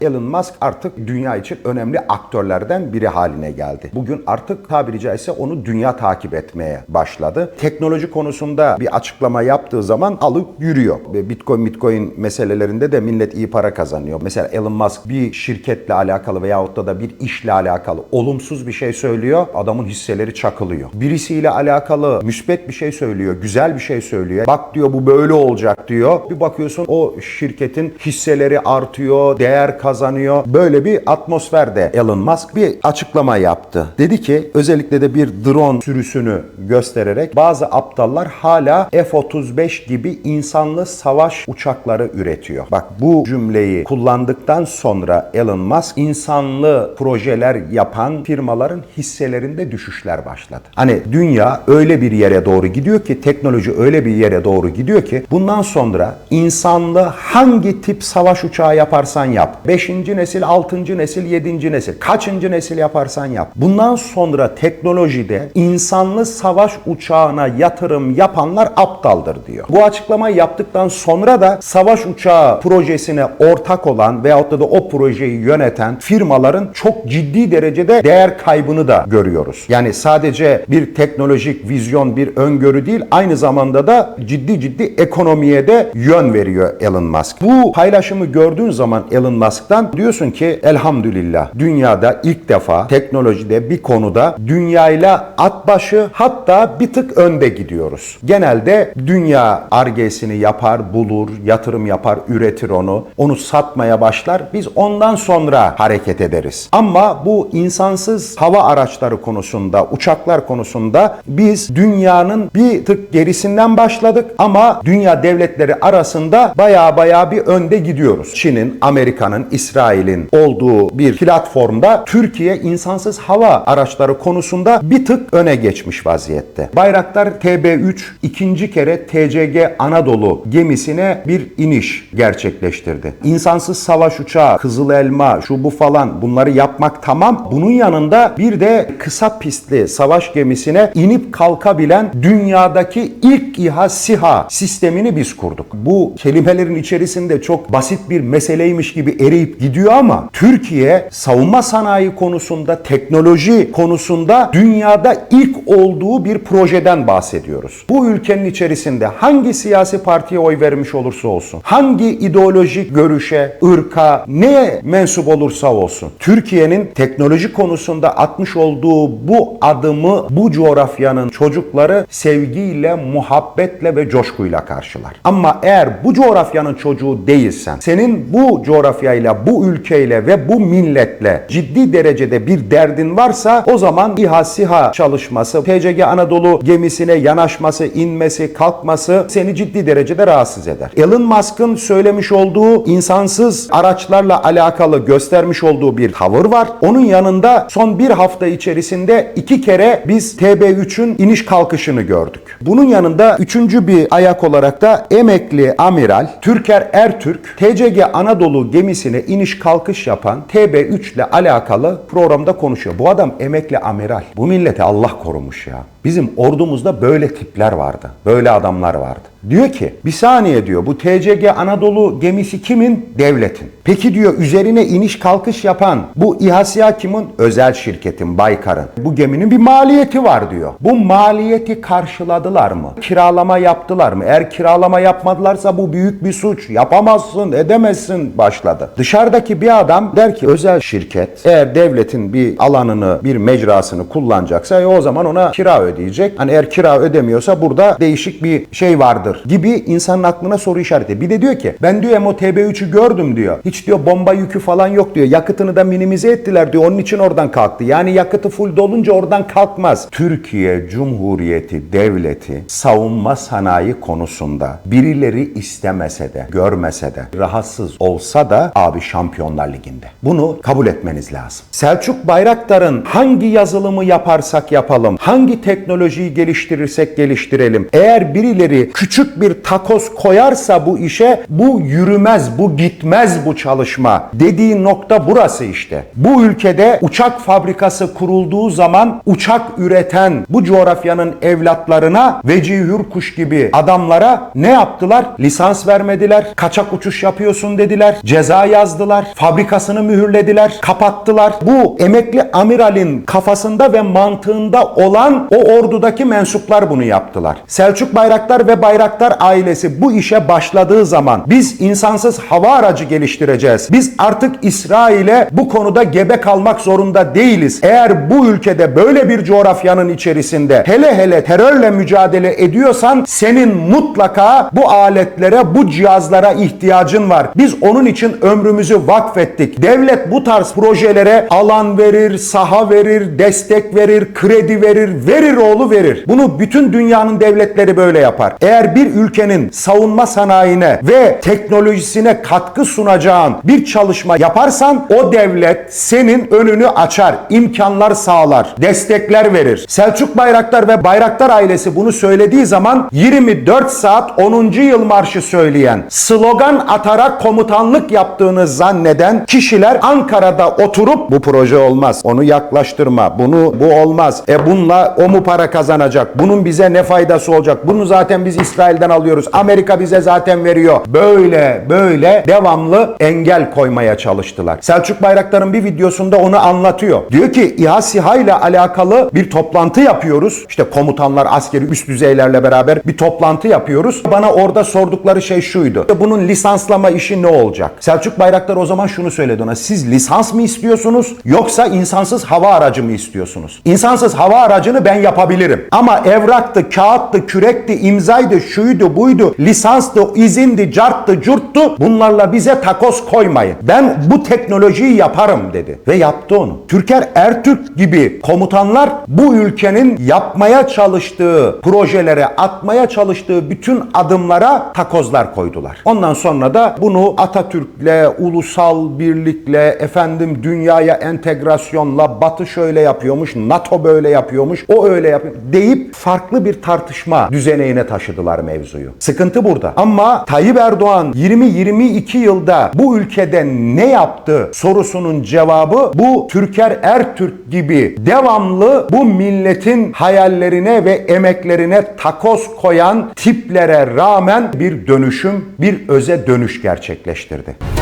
Elon Musk artık dünya için önemli aktörlerden biri haline geldi. Bugün artık tabiri caizse onu dünya takip etmeye başladı. Teknoloji konusunda bir açıklama yaptığı zaman alıp yürüyor. Bitcoin, Bitcoin meselelerinde de millet iyi para kazanıyor. Mesela Elon Musk bir şirketle alakalı veyahut da, da bir işle alakalı olumsuz bir şey söylüyor. Adamın hisseleri çakılıyor. Birisiyle alakalı müspet bir şey söylüyor, güzel bir şey söylüyor. Bak diyor bu böyle olacak diyor. Bir bakıyorsun o şirketin hisseleri artıyor, değer kazanıyor. Böyle bir atmosferde Elon Musk bir açıklama yaptı. Dedi ki özellikle de bir drone sürüsünü göstererek bazı aptallar hala F-35 gibi insanlı savaş uçakları üretiyor. Bak bu cümleyi kullandıktan sonra Elon Musk insanlı projeler yapan firmaların hisselerinde düşüşler başladı. Hani dünya öyle bir yere doğru gidiyor ki teknoloji öyle bir yere doğru gidiyor ki bundan sonra insanlı hangi tip savaş uçağı yaparsan yap. 5. nesil, 6. nesil, 7. nesil. Kaçıncı nesil yaparsan yap. Bundan sonra teknolojide insanlı savaş uçağına yatırım yapanlar aptaldır diyor. Bu açıklamayı yaptıktan sonra da savaş uçağı projesine ortak olan veyahut da, da o projeyi yöneten firmaların çok ciddi derecede değer kaybını da görüyoruz. Yani sadece bir teknolojik vizyon, bir öngörü değil, aynı zamanda da ciddi ciddi ekonomiye de yön veriyor Elon Musk. Bu paylaşımı gördüğün zaman Elon Musk'tan diyorsun ki elhamdülillah dünyada ilk defa teknolojide bir konuda dünyayla at başı hatta bir tık önde gidiyoruz. Genelde dünya argesini yapar, bulur, yatırım yapar, üretir onu. Onu satmaya başlar. Biz ondan sonra hareket ederiz. Ama bu insansız hava araçları konusunda, uçaklar konusunda biz dünyanın bir tık gerisinden başladık ama dünya devletleri arasında baya baya bir önde gidiyoruz. Çin'in, Amerika'nın, İsrail'in olduğu bir platformda Türkiye insansız hava araçları konusunda bir tık öne geçmiş vaziyette. Bayraktar TB3 ikinci kere TCG Anadolu gemisine bir iniş gerçekleştirdi. İnsansız savaş uçağı, Kızıl Elma, şu bu falan bunları yapmak tamam. Bunun yanında bir de kısa pistli savaş gemisine inip kalkabilen dünyadaki ilk İHA SİHA sistemini biz kurduk. Bu kelimelerin içerisinde çok basit bir meseleymiş gibi eriyip gidiyor ama Türkiye savunma sanayi konusunda, teknoloji konusunda dünyada ilk olduğu bir projeden bahsediyoruz. Bu ülkenin içerisinde hangi siyasi partiye oy vermiş olursa olsun, hangi ideolojik görüşe, ırka, neye mensup olursa olsun, Türkiye'nin teknoloji konusunda atmış olduğu bu adımı bu coğrafyanın çocukları sevgiyle, muhabbetle ve coşkuyla karşılar. Ama eğer bu coğrafyanın çocuğu değilsen, senin bu coğrafyayla, bu ülkeyle ve bu milletle ciddi derecede bir derdin varsa o zaman İHA SİHA çalışması, TCG Anadolu gemisine yanaşması, inmesi, kalkması seni ciddi derecede rahatsız eder. Elon Musk'ın söylemiş olduğu insansız araçlarla alakalı göstermiş olduğu bir tavır var. Onun yanında son bir hafta içerisinde iki kere biz TB3'ün iniş kalkışını gördük. Bunun yanında üçüncü bir ayak olarak da emekli amiral Türker Ertürk TCG Anadolu gemisine iniş kalkış yapan TB3 ile alakalı programda konuşuyor. Bu adam emekli amiral. Bu milleti Allah korumuş ya. Bizim ordumuzda böyle tipler vardı. Böyle adamlar vardı. Diyor ki bir saniye diyor bu TCG Anadolu gemisi kimin? Devletin. Peki diyor üzerine iniş kalkış yapan bu İHA kimin? Özel şirketin Baykar'ın. Bu geminin bir maliyeti var diyor. Bu maliyeti karşıladılar mı? Kiralama yaptılar mı? Eğer kiralama yapmadılarsa bu büyük bir suç. Yapamazsın, edemezsin başladı. Dışarıdaki bir adam der ki özel şirket eğer devletin bir alanını, bir mecrasını kullanacaksa e, o zaman ona kira ödeyecek. Hani eğer kira ödemiyorsa burada değişik bir şey vardır gibi insanın aklına soru işareti. Bir de diyor ki ben diyor MO TB3'ü gördüm diyor. Hiç diyor bomba yükü falan yok diyor. Yakıtını da minimize ettiler diyor. Onun için oradan kalktı. Yani yakıtı full dolunca oradan kalkmaz. Türkiye Cumhuriyeti Devleti savunma sanayi konusunda birileri istemese de, görmese de, rahatsız olsa da abi Şampiyonlar Ligi'nde. Bunu kabul etmeniz lazım. Selçuk Bayraktar'ın hangi yazılımı yaparsak yapalım, hangi teknolojiyi geliştirirsek geliştirelim. Eğer birileri küçük bir takoz koyarsa bu işe bu yürümez, bu gitmez bu çalışma dediği nokta burası işte. Bu ülkede uçak fabrikası kurulduğu zaman uçak üreten bu coğrafyanın evlatlarına Veci Hürkuş gibi adamlara ne yaptılar? Lisans vermediler, kaçak uçuş yapıyorsun dediler, ceza yazdılar. Fabrikasını mühürlediler, kapattılar. Bu emekli amiralin kafasında ve mantığında olan o ordudaki mensuplar bunu yaptılar. Selçuk Bayraktar ve Bayraktar ailesi bu işe başladığı zaman biz insansız hava aracı geliştireceğiz. Biz artık İsrail'e bu konuda gebe kalmak zorunda değiliz. Eğer bu ülkede böyle bir coğrafyanın içerisinde hele hele terörle mücadele ediyorsan senin mutlaka bu aletlere, bu cihazlara ihtiyacın var. Biz onun için ömrümüzü vakfettik. Devlet bu tarz projelere alan verir, saha verir, destek verir, kredi verir, verir oğlu verir. Bunu bütün dünyanın devletleri böyle yapar. Eğer bir ülkenin savunma sanayine ve teknolojisine katkı sunacağın bir çalışma yaparsan o devlet senin önünü açar, imkanlar sağlar, destekler verir. Selçuk Bayraktar ve Bayraktar ailesi bunu söylediği zaman 24 saat 10. yıl marşı söyleyen, slogan atarak komutanlık yaptığını zanneden kişiler Ankara'da oturup bu proje olmaz, onu yaklaştırma, bunu bu olmaz, e bununla o mu para kazanacak, bunun bize ne faydası olacak, bunu zaten biz İsrail'den alıyoruz, Amerika bize zaten veriyor. Böyle böyle devamlı engel koymaya çalıştılar. Selçuk Bayraktar'ın bir videosunda onu anlatıyor. Diyor ki İHA SİHA ile alakalı bir toplantı yapıyoruz. İşte komutanlar, askeri üst düzeylerle beraber bir toplantı yapıyoruz. Bana orada sordukları şey şuydu. Bunun lisanslama işi ne olacak? Selçuk Bayraktar o zaman şunu söyledi ona. Siz lisans mı istiyorsunuz yoksa insansız hava aracı mı istiyorsunuz? İnsansız hava aracını ben yapabilirim. Ama evraktı, kağıttı, kürekti, imzaydı, şuydu, buydu, lisanstı, izindi, carttı, curttu. Bunlarla bize takoz koymayın. Ben bu teknolojiyi yaparım dedi. Ve yaptı onu. Türker Ertürk gibi komutanlar bu ülkenin yapmaya çalıştığı projelere, atmaya çalıştığı bütün adımlara takozlar koydular. Ondan sonra da bunu Atatürk'le, ulusal birlikle, efendim dünyaya entegrasyonla, Batı şöyle yapıyormuş, NATO böyle yapıyormuş, o öyle yapıyor deyip farklı bir tartışma düzenine taşıdılar mevzuyu. Sıkıntı burada. Ama Tayyip Erdoğan 20-22 yılda bu ülkede ne yaptı sorusunun cevabı bu Türker Ertürk gibi devamlı bu milletin hayallerine ve emeklerine takoz koyan tiplere rağmen bir dönüşüm, bir öze dönüş gerçekleştirdi.